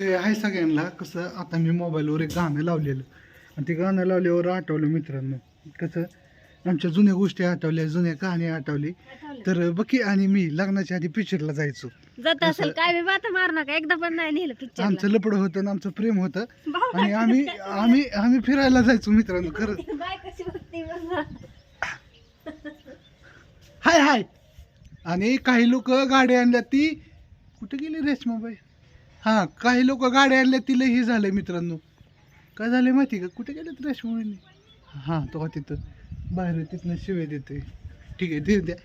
ते आहे सगळ्यांना कसं आता मी मोबाईलवर एक गाणं लावलेलं. आणि ते गाणं लावल्यावर आठवलं मित्रांनो. कसं आमच्या जुन्या गोष्टी आठवल्या जुन्या कहाणी आठवली. तर बकी आणि मी लग्नाच्या आधी पिक्चरला जायचो. जात असेल काय बाता एकदा पण नाही नेलं पिक्चर आमचं लपड होतं आणि आमचं प्रेम होतं. आणि आम्ही आम्ही आम्ही फिरायला जायचो मित्रांनो बघा. हाय हाय. आणि काही लोक गाडी आणल्या ती कुठे गेली रेशमाबाई? हां काही लोक गाडी आणल्या तिला हे झालंय मित्रांनो. काय झालंय माहिती का? कुठे गेलेत रेशमाबाईंनी हां तो तिथं. बाहेर तिथनं शिवे देते ठीक आहे दे द्या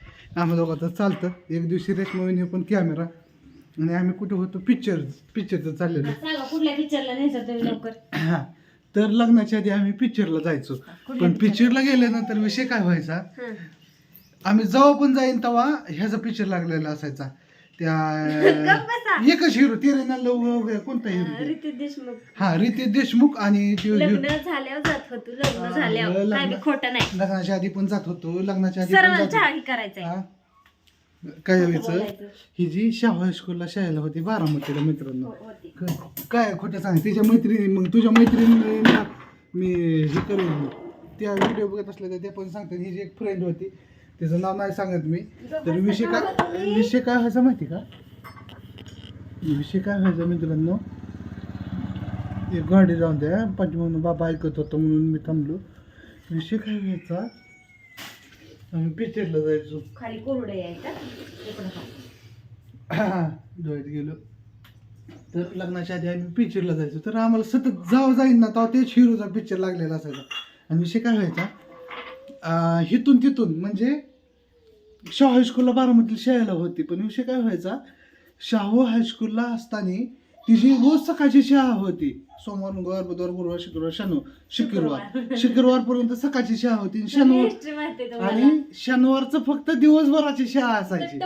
आम्हा दोघांचं चालतं. एक दिवशी रेशमाबाईंनी पण कॅमेरा आणि आम्ही कुठे होतो? पिक्चर पिक्चरचं चाललेलं. सांगा कुठल्या पिक्चरला न्यायचं तुम्ही लवकर? हां तर लग्नाच्या आधी आम्ही पिक्चरला जायचो. पण पिक्चरला गेल्यानंतर विषय काय व्हायचा. आम्ही जेव्हा पण जाईन तेव्हा ह्याचा पिक्चर लागलेला असायचा. त्या. एकच हिरो तेरे ना लव कोणता हं, हिरो रितेश देशमुख हा रितेश देशमुख आणि त्यो हिरो- लग्न झाल्यावर जात होतो लग्न झाल्यावर लग्न- काय बी खोटं नाही लग्नाच्या आधी पण जात होतो लग्नाच्या आधी पण सर्वांना जात चहा होतो. करायचंय हा. काय व्हायचं बोलायचं. ही जी शाहू हायस्कूलला शाळेला होती बारामतीला मित्रांनो हो, होती. क- काय खोटं सांग तिच्या मैत्रिणी मग तुझ्या मैत्रिणीला मी हे करेन त्या व्हिडिओ बघत असल्या तर त्या पण सांगतात ही जी एक फ्रेंड होती तिचं नाव नाही सांगत मी. तर विषय काय विषय काय व्हायचा माहिती का? विषय काय व्हायचा मित्रांनो? एक गाडी जाऊन द्या. पाठीमागून बाबा ऐकत होतो म्हणून मी थांबलो. विषय काय व्हायचा? आम्ही पिक्चरला जायचो. खाली कोरडे. डोळ्यात गेलो. तर लग्नाच्या आधी आम्ही पिक्चरला जायचो. तर आम्हाला सतत जावं जाईन ना तेच हिरोचा पिक्चर लागलेला असायचा. आणि विषय काय व्हायचा? हिथून तिथून म्हणजे शाहू हायस्कूलला बारामतीला शाळेला होती पण विषय काय व्हायचा? शाहू हायस्कूलला असताना तिची रोज सकाळची शाळा होती. सोमवार मंगळवार बुधवार गुरुवार शुक्रवार शनिवार शुक्रवार. शुक्रवारपर्यंत सकाळची शाळा होती आणि शनिवार आणि शनिवारचं फक्त दिवसभराची शाळा असायची.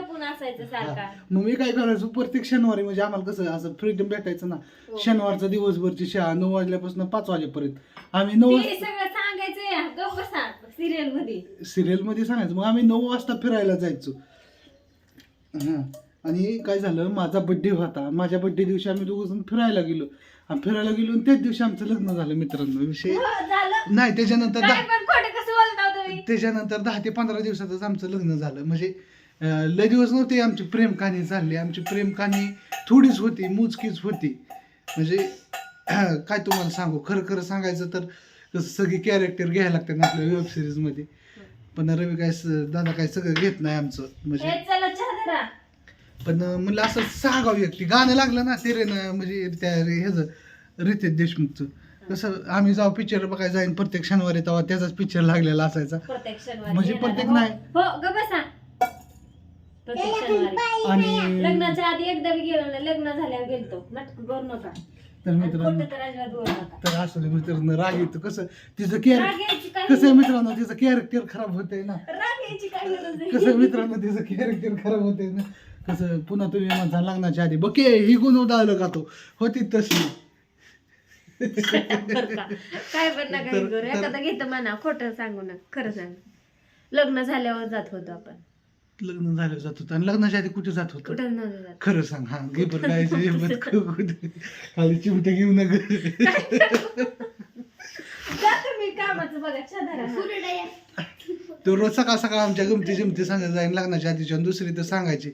मग मी काय करायचो? प्रत्येक शनिवारी म्हणजे आम्हाला कसं असं फ्रीडम भेटायचं ना. हो. शनिवारचा दिवसभरची शाळा नऊ वाजल्यापासून पाच वाजेपर्यंत. आम्ही नऊ सिरियलमध्ये सांगायचं. मग आम्ही नऊ वाजता फिरायला जायचो. हा. आणि काय झालं माझा बड्डे होता. माझ्या बड्डे दिवशी आम्ही दोघ फिरायला गेलो. आणि फिरायला गेलो आणि त्याच दिवशी आमचं लग्न झालं मित्रांनो. विषय हो, नाही त्याच्यानंतर दहा तुम्ही? त्याच्यानंतर दहा ते पंधरा दिवसातच आमचं लग्न झालं. म्हणजे लय दिवस नव्हते आमची प्रेम कहाणी झाली. आमची प्रेम कहाणी थोडीच होती मोजकीच होती. म्हणजे काय तुम्हाला सांगू? खरं खरं सांगायचं तर कसं सगळी कॅरेक्टर घ्यायला लागतात आपल्या वेब सिरीजमध्ये पण रवी काय दादा काय सगळं घेत नाही आमचं. म्हणजे हे. पण म्हणलं असं सांगावं एक ती गाणं लागलं ना ते रे ना म्हणजे त्या ह्याचं रितेश देशमुखचं. कसं आम्ही जाऊ पिक्चर बघायला जाईन प्रत्येक शनिवारी तेव्हा त्याचाच पिक्चर लागलेला असायचा. प्रत्येक शनिवारी. म्हणजे येणार. प्रत्येक हो, नाही. हो ग बसा. प्रत्येक शनिवारी. आणि लग्नाच्या आधी एकदा बी गेलो नाही. लग्न झाल्यावर गेलतो. नाटक करू नका तर आणि मित्रांनो खोटं तर अजिबात बोलू नका तर असं मित्रांनो राग येतो. कसं तिचं राग कॅरेक्टर यायची काय? कसं आहे मित्रांनो तिचं कॅरेक्टर खराब होतंय ना. राग यायची काय गरज नाही. कसं मित्रांनो तिचं कॅरेक्टर खराब होतंय ना. कसं पुन्हा तुम्ही माझा लग्नाच्या आधी. बघे ही गुण उडालं का तो होती तशी. बरं का? काय पण नका हे करू. एखादा घेतं म्हणा खोटं सांगू ना खरं सांग. लग्न झाल्यावर जात होतो आपण. लग्न झालं जात होतं. आणि लग्नाच्या आधी कुठे जात होतं? कुठं नव्हतं जात. खरं सांग. हा घे बरं काय खाली चिमटे घेऊ नका. जातो मी कामाचं बघा चहा तो रोज सकाळ सकाळ आमच्या गमती जमती सांगत जाईन लग्नाच्या आधीच्या आणि दुसरी तर सांगायची.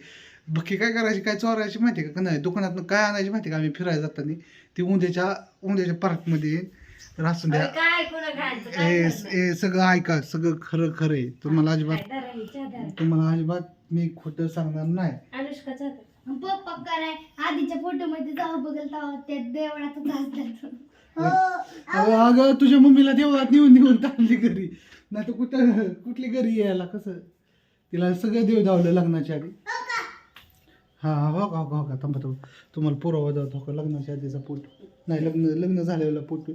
बाकी काय करायची काय चोरायची माहिती का का? नाही दुकानातनं काय आणायची माहिती का? आम्ही फिरायला जाताना. ती उंद्याच्या उंद्याच्या पार्कमध्ये तर असून द्या काय कोणा घालचं काय ए करणार? ए सगळं ऐका सगळं खरं खरं आहे. तुम्हाला अजिबात ही चहा. तुम्हाला अजिबात मी खोटं सांगणार नाही. अनुष्का चहा धरा. पप्पा काय आधीच्या फोटो मध्ये जाऊ बघेल तेव्हा त्या देवळातच असतात. अगं अगं, तुझ्या मम्मीला देवळात नेऊन नेऊन टाकली घरी. नाही तर कुठं कुठली घरी यायला कसं? तिला सगळं देव धावलं लग्नाच्या आधी. हा हा हो का हो का हो का थांबा थांबा. तुम्हाला पुरावा जातो हो का लग्नाच्या आधीचा फोटो. नाही लग्न लग्न झालेला फोटो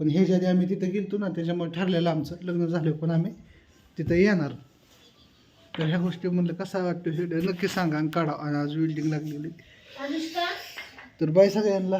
पण ह्याच्या आधी आम्ही तिथं गेलतो ना त्याच्यामुळे ठरलेलं आमचं लग्न झालं पण आम्ही तिथं येणार. तर ह्या गोष्टी म्हणलं कसा वाटतो व्हिडिओ नक्की सांगा आणि काढा. आणि आज बिल्डिंग लागलेली. तर बाय सगळ्यांना.